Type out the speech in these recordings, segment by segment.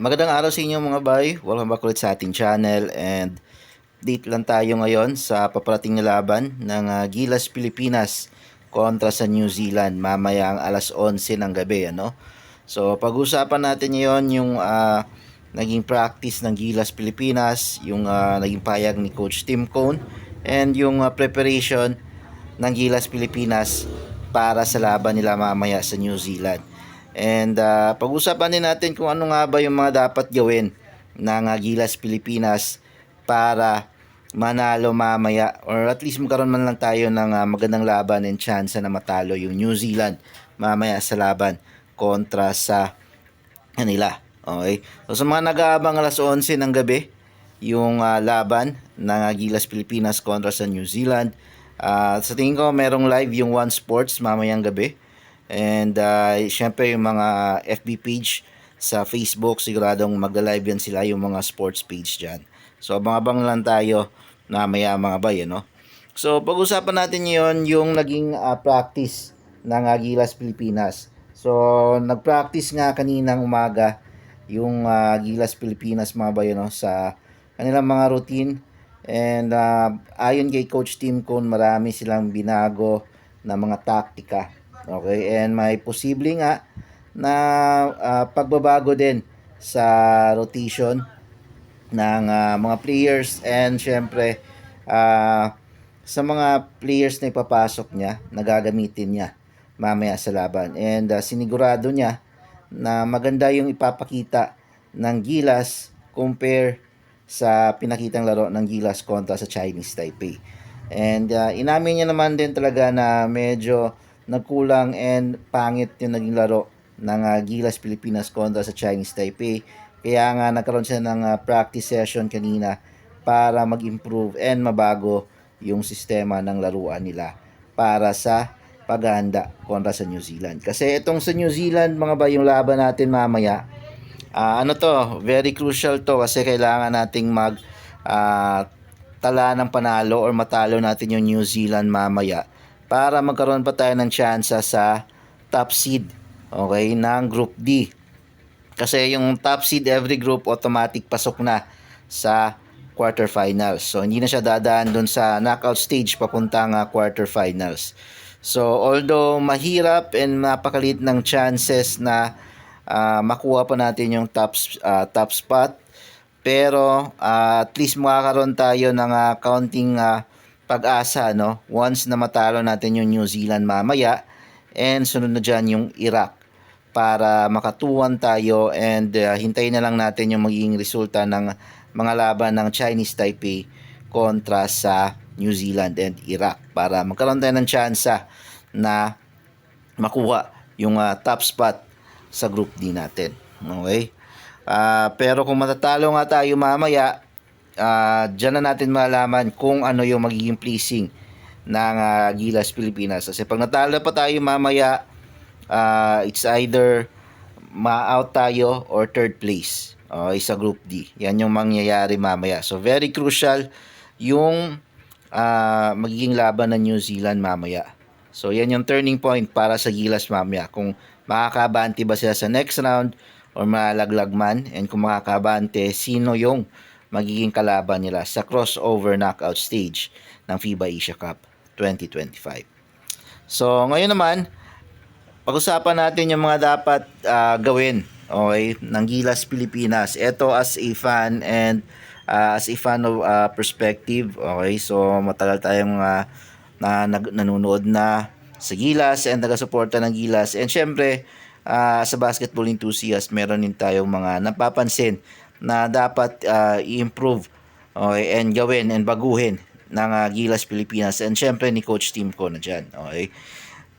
Magandang araw sa inyo mga bay. Welcome back ulit sa ating channel and date lang tayo ngayon sa paparating na laban ng ah, Gilas Pilipinas kontra sa New Zealand mamaya ang alas 11 ng gabi ano. So pag-usapan natin ngayon yung ah, naging practice ng Gilas Pilipinas, yung ah, naging payag ni Coach Tim Cone and yung ah, preparation ng Gilas Pilipinas para sa laban nila mamaya sa New Zealand. And ah, pag-usapan din natin kung ano nga ba yung mga dapat gawin ng Gilas Pilipinas para manalo mamaya or at least magkaroon man lang tayo ng ah, magandang laban and chance na matalo yung New Zealand mamaya sa laban kontra sa kanila. Okay? So sa mga nag-aabang alas 11 ng gabi, yung ah, laban ng ah, Gilas Pilipinas kontra sa New Zealand. Ah, sa tingin ko merong live yung One Sports mamayang gabi. And uh, syempre yung mga FB page sa Facebook, siguradong magla-live yan sila yung mga sports page dyan. So abang-abang lang tayo na maya mga bay, no? So pag-usapan natin ngayon yung naging ah, practice ng Agilas Pilipinas. So nag-practice nga kaninang umaga yung ah, Gilas Pilipinas mga bay, no? Sa kanilang mga routine. And ah, ayon kay Coach Tim Cone, marami silang binago na mga taktika. Okay, and may posible nga na ah, pagbabago din sa rotation ng ah, mga players and syempre ah, sa mga players na ipapasok niya, nagagamitin niya mamaya sa laban. And ah, sinigurado niya na maganda yung ipapakita ng Gilas compare sa pinakitang laro ng Gilas kontra sa Chinese Taipei. And ah, inamin niya naman din talaga na medyo nagkulang and pangit yung naging laro ng ah, Gilas Pilipinas kontra sa Chinese Taipei. Kaya nga nagkaroon siya ng ah, practice session kanina para mag-improve and mabago yung sistema ng laruan nila para sa paghahanda kontra sa New Zealand. Kasi itong sa New Zealand, mga ba yung laban natin mamaya, ah, ano to, very crucial to kasi kailangan nating mag ah, tala ng panalo or matalo natin yung New Zealand mamaya para magkaroon pa tayo ng chance sa top seed okay ng group D. Kasi yung top seed every group automatic pasok na sa quarterfinals. So hindi na siya dadaan dun sa knockout stage papuntang uh, quarterfinals. So although mahirap and napakalit ng chances na ah, makuha pa natin yung top ah, top spot pero ah, at least makakaroon tayo ng ah, counting ah, pag-asa no once na matalo natin yung New Zealand mamaya and sunod na dyan yung Iraq para makatuwan tayo and ah, hintayin na lang natin yung magiging resulta ng mga laban ng Chinese Taipei kontra sa New Zealand and Iraq para magkaroon tayo ng tsansa na makuha yung ah, top spot sa group D natin. Okay? Ah, pero kung matatalo nga tayo mamaya, ah dyan na natin malaman kung ano yung magiging placing ng ah, Gilas Pilipinas. Kasi pag natalo pa tayo mamaya, ah, it's either ma-out tayo or third place okay, sa Group D. Yan yung mangyayari mamaya. So very crucial yung ah, magiging laban ng New Zealand mamaya. So yan yung turning point para sa Gilas mamaya. Kung makakabante ba sila sa next round or malaglag man and kung makakabante, sino yung magiging kalaban nila sa crossover knockout stage ng FIBA Asia Cup 2025. So ngayon naman, pag-usapan natin yung mga dapat ah, gawin okay, ng Gilas Pilipinas. Ito as a fan and ah, as a fan of ah, perspective, okay, so matagal tayong ah, na nag- nanonood na sa Gilas and taga-suporta ng Gilas. And syempre, ah, sa basketball enthusiast, meron din tayong mga napapansin na dapat ah, i-improve okay, and gawin and baguhin ng ah, Gilas Pilipinas. And syempre ni Coach Tim ko na dyan. Okay.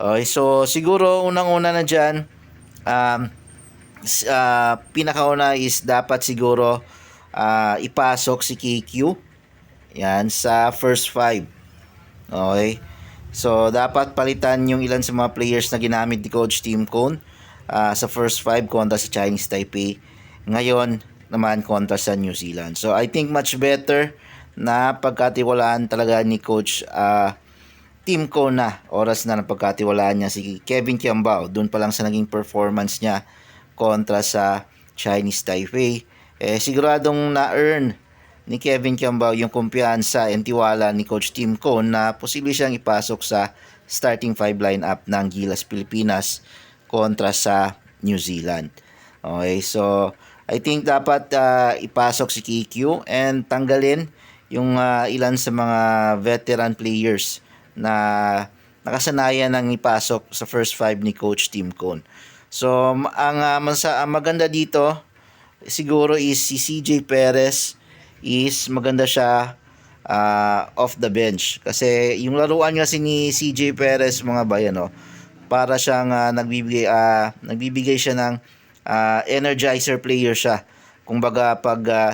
Okay, so siguro unang-una na dyan, um, ah, pinakauna is dapat siguro ah, ipasok si KQ yan sa first five. Okay? So, dapat palitan yung ilan sa mga players na ginamit ni Coach Tim Cone ah, sa first five kontra sa Chinese Taipei. Ngayon naman kontra sa New Zealand. So, I think much better na pagkatiwalaan talaga ni Coach ah, Tim Cone na. Oras na ng pagkatiwalaan niya si Kevin Kiambao. Doon pa lang sa naging performance niya kontra sa Chinese Taipei. Eh, siguradong na-earn ni Kevin Kiambao yung kumpiyansa and tiwala ni Coach Tim Cone na posible siyang ipasok sa starting five lineup ng Gilas Pilipinas kontra sa New Zealand. Okay, so I think dapat ah, ipasok si KQ and tanggalin yung ah, ilan sa mga veteran players na nakasanayan ng ipasok sa first five ni Coach Tim Cone. So ang, ah, masa- ang maganda dito siguro is si CJ Perez is maganda siya ah, off the bench kasi yung laruan kasi ni CJ Perez mga bayan no para siyang ah, nagbibigay ah, nagbibigay siya ng ah, energizer player siya. Kumbaga pag ah,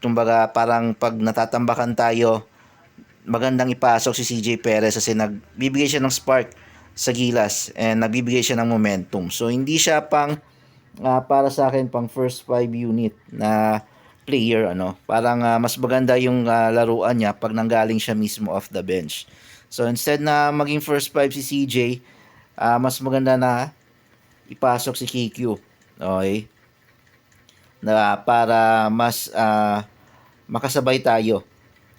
kumbaga parang pag natatambakan tayo magandang ipasok si CJ Perez kasi nagbibigay siya ng spark sa gilas and nagbibigay siya ng momentum. So hindi siya pang ah, para sa akin pang first five unit na player ano. Parang ah, mas maganda yung ah, laruan niya pag nanggaling siya mismo off the bench. So instead na maging first five si CJ ah, mas maganda na ipasok si KQ okay? Na para mas ah, makasabay tayo.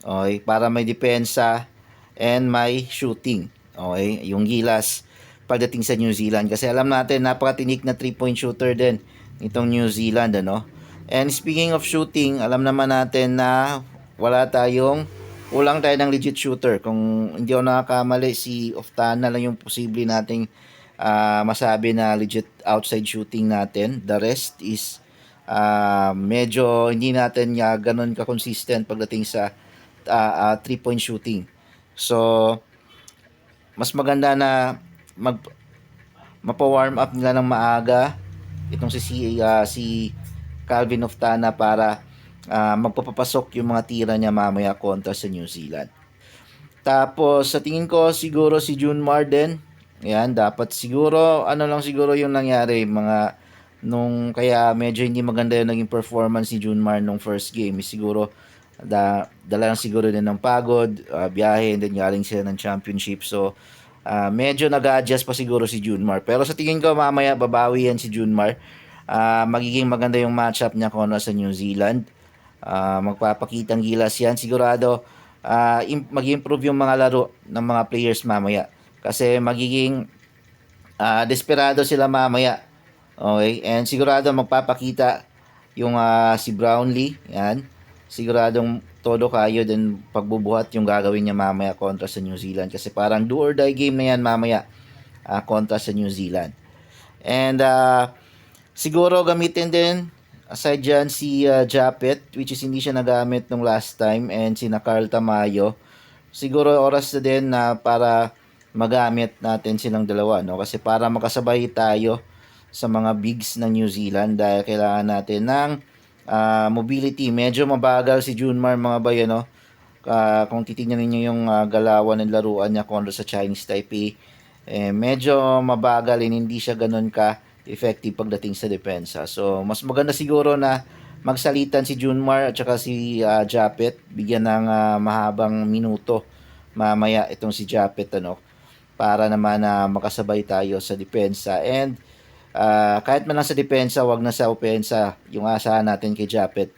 Okay? Para may depensa and may shooting. Okay? Yung gilas pagdating sa New Zealand. Kasi alam natin napakatinik na 3 point shooter din itong New Zealand ano? And speaking of shooting alam naman natin na wala tayong ulang tayo ng legit shooter. Kung hindi ako nakakamali si Oftana lang yung posible nating ah, masabi na legit outside shooting natin the rest is ah, medyo hindi natin ya ganun ka-consistent pagdating sa ah, ah, three-point shooting. So, mas maganda na mag mapa-warm up nila ng maaga itong si si, ah, si Calvin Oftana para ah, magpapapasok yung mga tira niya mamaya kontra sa New Zealand. Tapos sa tingin ko siguro si June Marden, yan dapat siguro ano lang siguro yung nangyari mga nung kaya medyo hindi maganda yung naging performance ni Junmar nung first game. Siguro da, dala lang siguro din ng pagod ah, biyahe and then galing sila ng championship. So ah, medyo nag-adjust pa siguro si Junmar. Pero sa tingin ko mamaya babawi yan si Junmar. Ah, magiging maganda yung matchup niya kontra sa New Zealand. Ah, magpapakitang gilas yan. Sigurado im- mag-improve yung mga laro ng mga players mamaya kasi magiging ah, desperado sila mamaya Okay, and sigurado magpapakita yung ah, si Brownlee, yan. Siguradong todo kayo din pagbubuhat yung gagawin niya mamaya kontra sa New Zealand kasi parang do or die game na yan mamaya ah, kontra sa New Zealand. And ah, siguro gamitin din aside dyan si ah, Japet which is hindi siya nagamit nung last time and si na Carl Tamayo. Siguro oras na din na para magamit natin silang dalawa no kasi para makasabay tayo sa mga bigs ng New Zealand dahil kailangan natin ng ah, mobility. Medyo mabagal si Junmar mga bayan, no? Ah, kung titingnan ninyo yung ah, galawan ng laruan niya kontra sa Chinese Taipei, eh, medyo mabagal and hindi siya ganun ka effective pagdating sa depensa. So, mas maganda siguro na magsalitan si Junmar at saka si ah, Japet, bigyan ng ah, mahabang minuto mamaya itong si Japet ano para naman na makasabay tayo sa depensa and Ah, kahit man lang sa depensa, wag na sa opensa yung asahan natin kay Japet.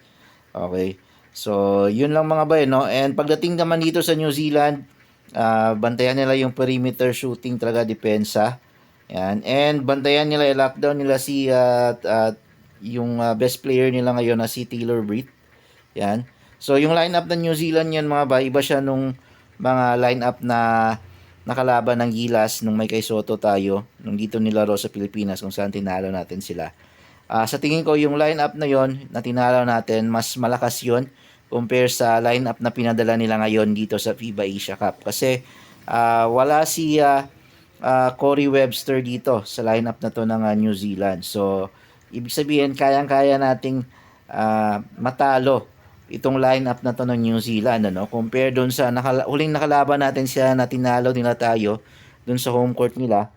Okay. So, yun lang mga bay, no? And pagdating naman dito sa New Zealand, ah, bantayan nila yung perimeter shooting talaga depensa. Yan. And bantayan nila, i-lockdown nila si ah, ah, yung ah, best player nila ngayon na si Taylor Britt. Yan. So, yung lineup ng New Zealand yan mga bay, iba siya nung mga lineup na nakalaban ng Gilas nung may kay Soto tayo nung dito nilaro sa Pilipinas kung saan tinalo natin sila. Ah, sa tingin ko yung lineup na yon na tinalo natin mas malakas yon compare sa lineup na pinadala nila ngayon dito sa FIBA Asia Cup kasi ah, wala si ah, ah, Corey Webster dito sa lineup na to ng ah, New Zealand. So ibig sabihin kayang-kaya nating ah, matalo itong lineup na to ng New Zealand ano? Compare doon sa nakala- huling nakalaban natin siya na tinalo nila tayo doon sa home court nila.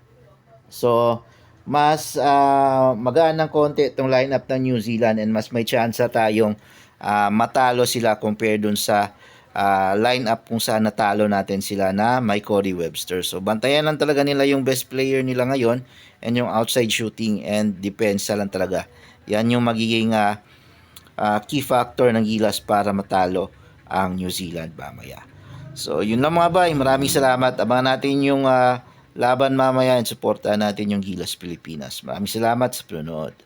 So mas ah, magaan ng konti itong lineup ng New Zealand and mas may chance tayong ah, matalo sila compare doon sa ah, lineup kung saan natalo natin sila na may Corey Webster. So bantayan lang talaga nila yung best player nila ngayon and yung outside shooting and depensa lang talaga. Yan yung magiging ah, ah, key factor ng Gilas para matalo ang New Zealand mamaya. So, yun lang mga bay. Maraming salamat. Abangan natin yung ah, laban mamaya and supportahan natin yung Gilas Pilipinas. Maraming salamat sa panonood.